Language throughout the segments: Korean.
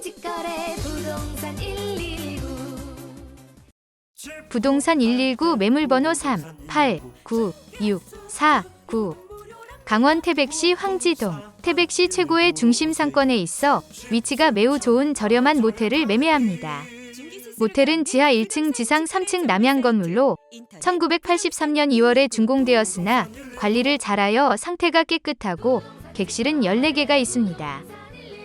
직거래 부동산 119 부동산 119 매물번호 3 8 9 6 4 9 강원 태백시 황지동 태백시 최고의 중심 상권에 있어 위치가 매우 좋은 저렴한 모텔을 매매합니다. 모텔은 지하 1층 지상 3층 남양 건물로 1983년 2월에 준공되었으나 관리를 잘하여 상태가 깨끗하고 객실은 14개가 있습니다.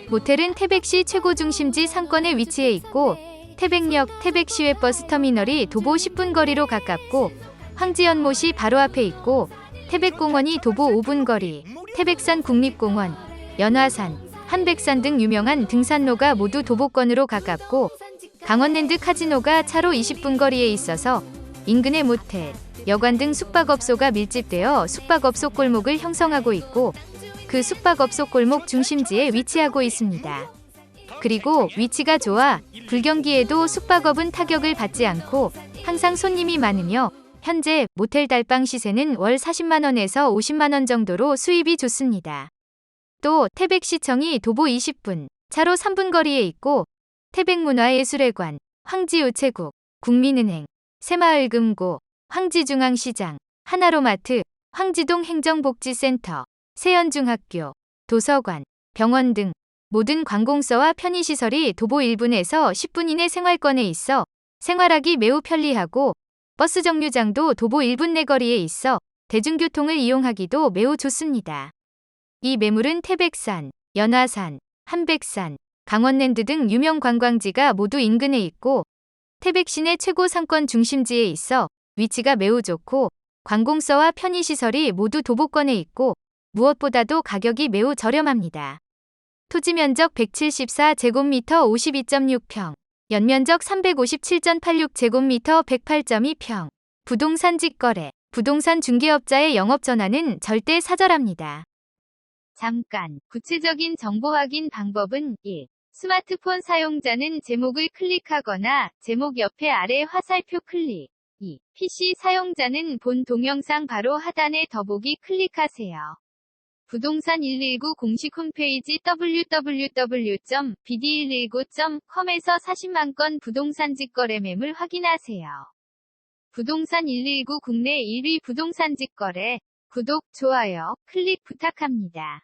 모텔은 태백시 최고 중심지 상권에 위치해 있고 태백역 태백시외 버스터미널이 도보 10분 거리로 가깝고 황지연못이 바로 앞에 있고 태백공원이 도보 5분 거리, 태백산 국립공원, 연화산, 한백산 등 유명한 등산로가 모두 도보권으로 가깝고 강원랜드 카지노가 차로 20분 거리에 있어서 인근의 모텔, 여관 등 숙박업소가 밀집되어 숙박업소 골목을 형성하고 있고 그 숙박업소 골목 중심지에 위치하고 있습니다. 그리고 위치가 좋아 불경기에도 숙박업은 타격을 받지 않고 항상 손님이 많으며 현재 모텔 달방 시세는 월 40만 원에서 50만 원 정도로 수입이 좋습니다. 또 태백시청이 도보 20분, 차로 3분 거리에 있고 태백문화예술회관, 황지우체국, 국민은행, 새마을금고, 황지중앙시장, 하나로마트, 황지동 행정복지센터, 세연중학교, 도서관, 병원 등 모든 관공서와 편의시설이 도보 1분에서 10분 이내 생활권에 있어 생활하기 매우 편리하고 버스 정류장도 도보 1분 내 거리에 있어 대중교통을 이용하기도 매우 좋습니다. 이 매물은 태백산, 연화산, 한백산, 강원랜드 등 유명 관광지가 모두 인근에 있고 태백 시내 최고 상권 중심지에 있어 위치가 매우 좋고 관공서와 편의시설이 모두 도보권에 있고 무엇보다도 가격이 매우 저렴합니다. 토지 면적 174제곱미터 52.6평, 연면적 357.86제곱미터 108.2평, 부동산 직거래, 부동산 중개업자의 영업전화는 절대 사절합니다. 잠깐, 구체적인 정보 확인 방법은 1. 스마트폰 사용자는 제목을 클릭하거나 제목 옆에 아래 화살표 클릭. 2. PC 사용자는 본 동영상 바로 하단의 더보기 클릭하세요. 부동산 119 공식 홈페이지 www.bd119.com에서 40만 건 부동산 직거래 매물 확인하세요. 부동산 119 국내 1위 부동산 직거래 구독, 좋아요, 클릭 부탁합니다.